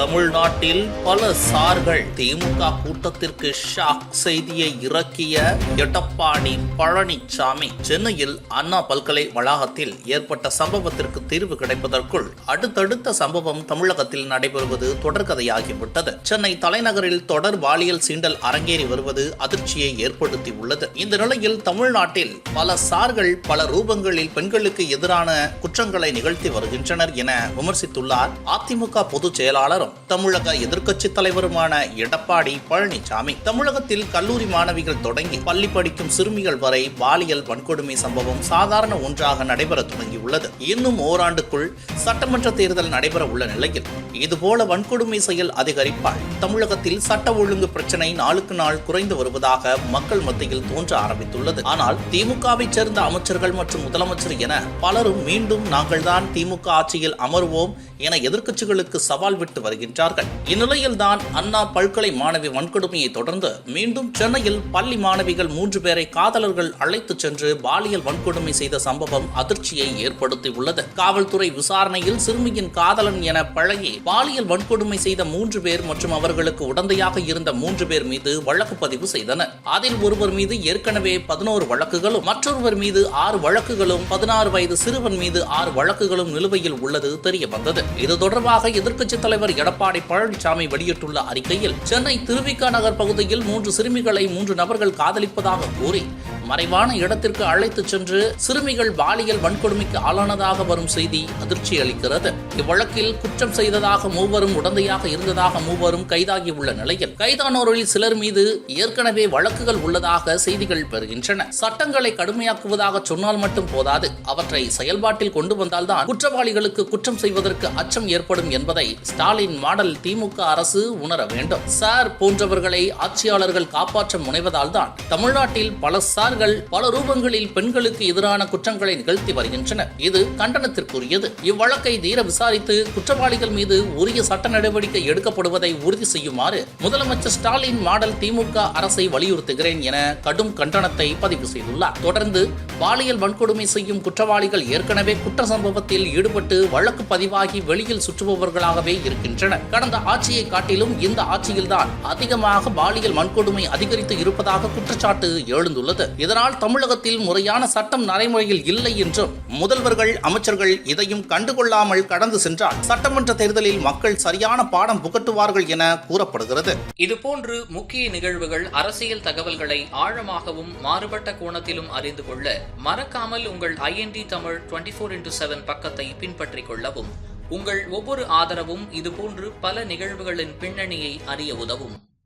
தமிழ்நாட்டில் பல சார்கள் திமுக கூட்டத்திற்கு ஷாக் செய்தியை இறக்கிய எடப்பாடி பழனிசாமி. சென்னையில் அண்ணா பல்கலை வளாகத்தில் ஏற்பட்ட சம்பவத்திற்கு தீர்வு கிடைப்பதற்குள் அடுத்தடுத்த சம்பவம் தமிழகத்தில் நடைபெறுவது தொடர்கதையாகிவிட்டது. சென்னை தலைநகரில் தொடர் பாலியல் சீண்டல் அரங்கேறி வருவது அதிர்ச்சியை ஏற்படுத்தி உள்ளது இந்த நிலையில் தமிழ்நாட்டில் பல சார்கள் பல ரூபங்களில் பெண்களுக்கு எதிரான குற்றங்களை நிகழ்த்தி வருகின்றனர் என விமர்சித்துள்ளார் அதிமுக பொதுச் செயலாளரும். தமிழக எதிர்க்கட்சி தலைவருமான எடப்பாடி பழனிசாமி தமிழகத்தில் கல்லூரி மாணவிகள் தொடங்கி பள்ளி படிக்கும் சிறுமிகள் வரை பாலியல் வன்கொடுமை சம்பவம் சாதாரண ஒன்றாக நடைபெற தொடங்கியுள்ளது. இன்னும் ஓராண்டுக்குள் சட்டமன்ற தேர்தல் நடைபெற உள்ள நிலையில் இதுபோல வன்கொடுமை செயல் அதிகரிப்பால் தமிழகத்தில் சட்ட ஒழுங்கு பிரச்சனை நாளுக்கு நாள் குறைந்து வருவதாக மக்கள் மத்தியில் தோன்ற ஆரம்பித்துள்ளது. ஆனால் திமுகவைச் சேர்ந்த அமைச்சர்கள் மற்றும் முதலமைச்சர் என பலரும் மீண்டும் நாங்கள்தான் திமுக ஆட்சியில் அமர்வோம் என எதிர்க்கட்சிகளுக்கு சவால் விட்டு வருகின்றார்கள். இந்நிலையில்தான் அண்ணா பல்கலை மாணவி வன்கொடுமையை தொடர்ந்து மீண்டும் சென்னையில் பள்ளி மாணவிகள் மூன்று பேரை காதலர்கள் அழைத்துச் சென்று பாலியல் வன்கொடுமை செய்த சம்பவம் அதிர்ச்சியை ஏற்படுத்தியுள்ளது. காவல்துறை விசாரணையில் சிறுமியின் காதலன் என பழகி பாலியல் வன்கொடுமை செய்த மூன்று பேர் மற்றும் அவர்களுக்கு உடந்தையாக இருந்த மூன்று பேர் மீது வழக்கு பதிவு செய்தனர். அதில் ஒருவர் மீது ஏற்கனவே பதினோரு வழக்குகளும் மற்றொருவர் மீது ஆறு வழக்குகளும் பதினாறு வயது சிறுவன் மீது ஆறு வழக்குகளும் நிலுவையில் உள்ளது தெரிய வந்தது இது தொடர்பாக எதிர்க்கட்சித் தலைவர் எடப்பாடி பழனிசாமி வெளியிட்டுள்ள அறிக்கையில் சென்னை திருவிக நகர் பகுதியில் மூன்று சிறுமிகளை மூன்று நபர்கள் காதலிப்பதாக கூறி மறைவான இடத்திற்கு அழைத்துச் சென்று சிறுமிகள் பாலியல் வன்கொடுமைக்கு ஆளானதாக வரும் செய்தி அதிர்ச்சி அளிக்கிறது. இவ்வழக்கில் குற்றம் செய்ததாக மூவரும் உடந்தையாக இருந்ததாக மூவரும் கைதாகியுள்ள நிலையில் கைதானோரில் சிலர் மீது ஏற்கனவே வழக்குகள் உள்ளதாக செய்திகள் பெறுகின்றன. சட்டங்களை கடுமையாக்குவதாக சொன்னால் மட்டும் போதாது. அவற்றை செயல்பாட்டில் கொண்டு வந்தால்தான் குற்றவாளிகளுக்கு குற்றம் செய்வதற்கு அச்சம் ஏற்படும் என்பதை ஸ்டாலின் மாடல் திமுக அரசு உணர வேண்டும். சார் போன்றவர்களை ஆட்சியாளர்கள் காப்பாற்ற முனைவதால் தான் தமிழ்நாட்டில் பல சார்கள் பல ரூபங்களில் பெண்களுக்கு எதிரான குற்றங்களை நிகழ்த்தி வருகின்றன இது கண்டனத்திற்குரியது. இவ்வழக்கை தீர விசாரித்து குற்றவாளிகள் மீது உரிய சட்ட நடவடிக்கை எடுக்கப்படுவதை உறுதி செய்யுமாறு முதலமைச்சர் ஸ்டாலின் மாடல் திமுக அரசை வலியுறுத்துகிறேன் என கடும் கண்டனத்தை பதிவு செய்துள்ளார். தொடர்ந்து பாலியல் வன்கொடுமை செய்யும் குற்றவாளிகள் ஏற்கனவே குற்ற சம்பவத்தில் ஈடுபட்டு வழக்கு பதிவாகி வெளியில் சுற்றுபவர்களாகவே இருக்கின்றனர். கடந்த ஆட்சியை காட்டிலும் இந்த ஆட்சியில்தான் அதிகமாக பாலியல் வன்கொடுமை அதிகரித்து இருப்பதாக குற்றச்சாட்டு எழுந்துள்ளது. இதனால் தமிழகத்தில் முறையான சட்டம் நடைமுறையில் இல்லை என்றும் முதல்வர்கள் அமைச்சர்கள் இதையும் கண்டுகொள்ளாமல் கடந்து சென்றால் சட்டமன்ற தேர்தலில் மக்கள் சரியான பாடம் புகட்டுவார்கள் என கூறப்படுகிறது. இதுபோன்று முக்கிய நிகழ்வுகள் அரசியல் தகவல்களை ஆழமாகவும் மாறுபட்ட கோணத்திலும் அறிந்து கொள்ள மறக்காமல் உங்கள் IND Tamil twenty four into seven பக்கத்தை பின்பற்றிக் கொள்ளவும். உங்கள் ஒவ்வொரு ஆதரவும் இதுபோன்று பல நிகழ்வுகளின் பின்னணியை அறிய உதவும்.